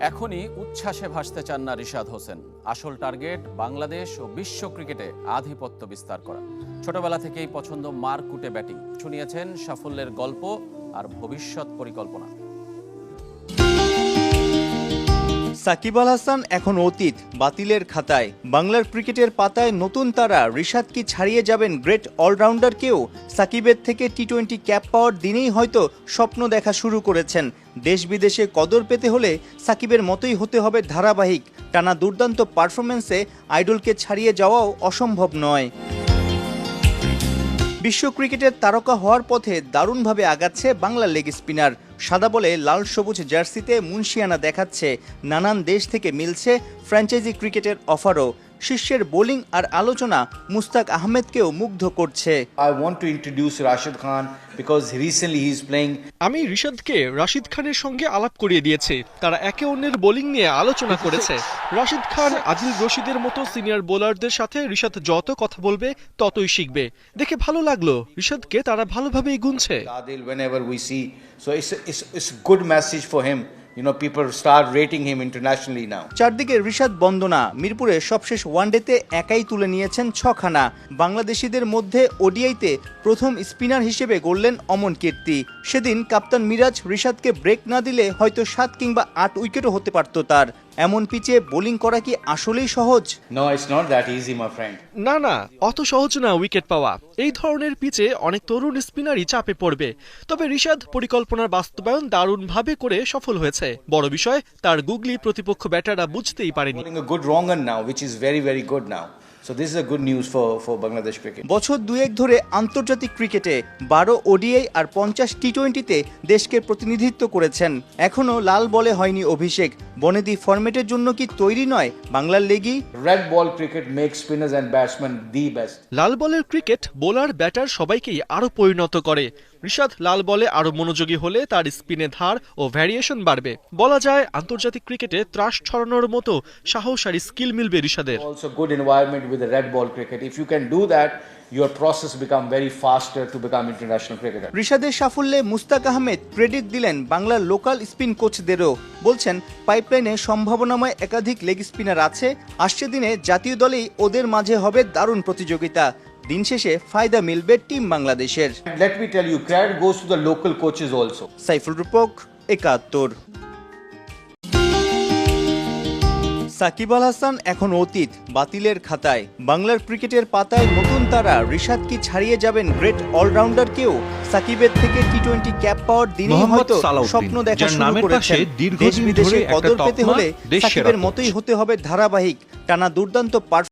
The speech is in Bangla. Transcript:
এখনই উচ্ছ্বাসে ভাসতে চান না রিশাদ হোসেন। আসল টার্গেট বাংলাদেশ ও বিশ্ব ক্রিকেটে আধিপত্য বিস্তার করা। ছোটবেলা থেকেই পছন্দ মার কুটে ব্যাটিং। শুনিয়েছেন সাফল্যের গল্প আর ভবিষ্যৎ পরিকল্পনা। সাকিব আল হাসান এখন অতীত, বাতিলের খাতায়। বাংলার ক্রিকেটের পাতায় নতুন তারা, রিশাদ কি ছাড়িয়ে যাবেন গ্রেট অলরাউন্ডারকেও? সাকিবের থেকে টি টোয়েন্টি ক্যাপ পাওয়ার দিনেই হয়তো স্বপ্ন দেখা শুরু করেছেন। দেশ বিদেশে কদর পেতে হলে সাকিবের মতোই হতে হবে ধারাবাহিক। টানা দুর্দান্ত পারফরমেন্সে আইডলকে ছাড়িয়ে যাওয়াও অসম্ভব নয়। বিশ্ব ক্রিকেটের তারকা হওয়ার পথে দারুণভাবে আগাচ্ছে বাংলা লেগ স্পিনার। সাদা বলে লাল সবুজ জার্সিতে মুন্সিয়ানা দেখাচ্ছে। নানান দেশ থেকে মিলছে ফ্র্যাঞ্চাইজি ক্রিকেটের অফারও। শীর্ষের বোলিং আর আলোচনা মুস্তাক আহমেদকেও মুগ্ধ করছে I want to introduce Rashid Khan because recently he's playing আমি রিশাদকে রাশিদ খানের সঙ্গে আলাপ করিয়ে দিয়েছি তারা একে অন্যের বোলিং নিয়ে আলোচনা করেছে রাশিদ খান আদিল রশিদের মতো সিনিয়র বোলারদের সাথে রিশাদ যত কথা বলবে ততই শিখবে দেখে ভালো লাগল রিশাদকে তারা ভালোভাবেই গুনছে Adil whenever we see. So it's it's, it's a good message for him. You know, people start rating him internationally now. চারদিকে ঋষাদ বন্দনা মিরপুরে সবশেষ ওয়ানডেতে একাই তুলে নিয়েছেন ছখানা। বাংলাদেশিদের মধ্যে ওডিআইতে প্রথম স্পিনার হিসেবে গড়লেন অমন কীর্তি। সেদিন কাপ্তান মিরাজ ঋষাদকে ব্রেক না দিলে হয়তো সাত কিংবা আট উইকেটও হতে পারত তার। এমন পিচে বোলিং করা কি আসলেই সহজ. না না অত সহজ না উইকেট পাওয়া। এই ধরনের পিচে অনেক তরুণ স্পিনারই চাপে পড়বে। তবে ঋষাদ পরিকল্পনার বাস্তবায়ন দারুণভাবে করে সফল হয়েছে। বড় বিষয় তার গুগলি প্রতিপক্ষ ব্যাটাররা বুঝতেই পারেনি। Good wrong now which is very very good very, So this is a good news for, for Bangladesh cricket. বছর দুয়েক ধরে আন্তর্জাতিক ক্রিকেটে বারো ওডিআই আর পঞ্চাশ টি টোয়েন্টিতে দেশকে প্রতিনিধিত্ব করেছেন এখনও লাল বলে হয়নি অভিষেক বনেদি ফরম্যাটের জন্য কি তৈরি নয় বাংলার leggie red ball cricket make spinners and batsman the best. লাল বলের ক্রিকেট বোলার ব্যাটার সবাইকেই আরও পরিণত করে ঋষাদ লাল বলে আরও মনোযোগী হলে তার স্পিনে ধার ও ভ্যারিয়েশন বাড়বে। বলা যায় আন্তর্জাতিক ক্রিকেটে ত্রাস ছড়ানোর মতো সাহস আর স্কিল মিলবে ঋষাদের environment with the red ball cricket. If you can do that, your process become very faster to become international cricketer. ঋষাদের সাফল্যে মুস্তাক আহমেদ ক্রেডিট দিলেন বাংলার লোকাল স্পিন কোচদেরও। বলছেন পাইপলাইনে সম্ভাবনাময় একাধিক লেগ স্পিনার আছে। আসছে দিনে জাতীয় দলেই ওদের মাঝে হবে দারুণ প্রতিযোগিতা। দিন শেষে ফায়দা মিলবে টিম বাংলাদেশের। Let me tell you, credit goes to the local coaches also. Saiful Rupak একাত্তর। সাকিব আল হাসান এখন অতীত বাতিলের খাতায়। বাংলার ক্রিকেটের পাতায় নতুন তারা রিশাদ কি ছাড়িয়ে যাবেন গ্রেট অলরাউন্ডারকেও? সাকিবের থেকে টি টোয়েন্টি ক্যাপ পাওয়ার দিনেই হয়তো স্বপ্ন দেখা শুরু করেছেন। দেশ বিদেশে কদর পেতে হলে সাকিবের মতোই হতে হবে ধারাবাহিক। টানা দুর্দান্ত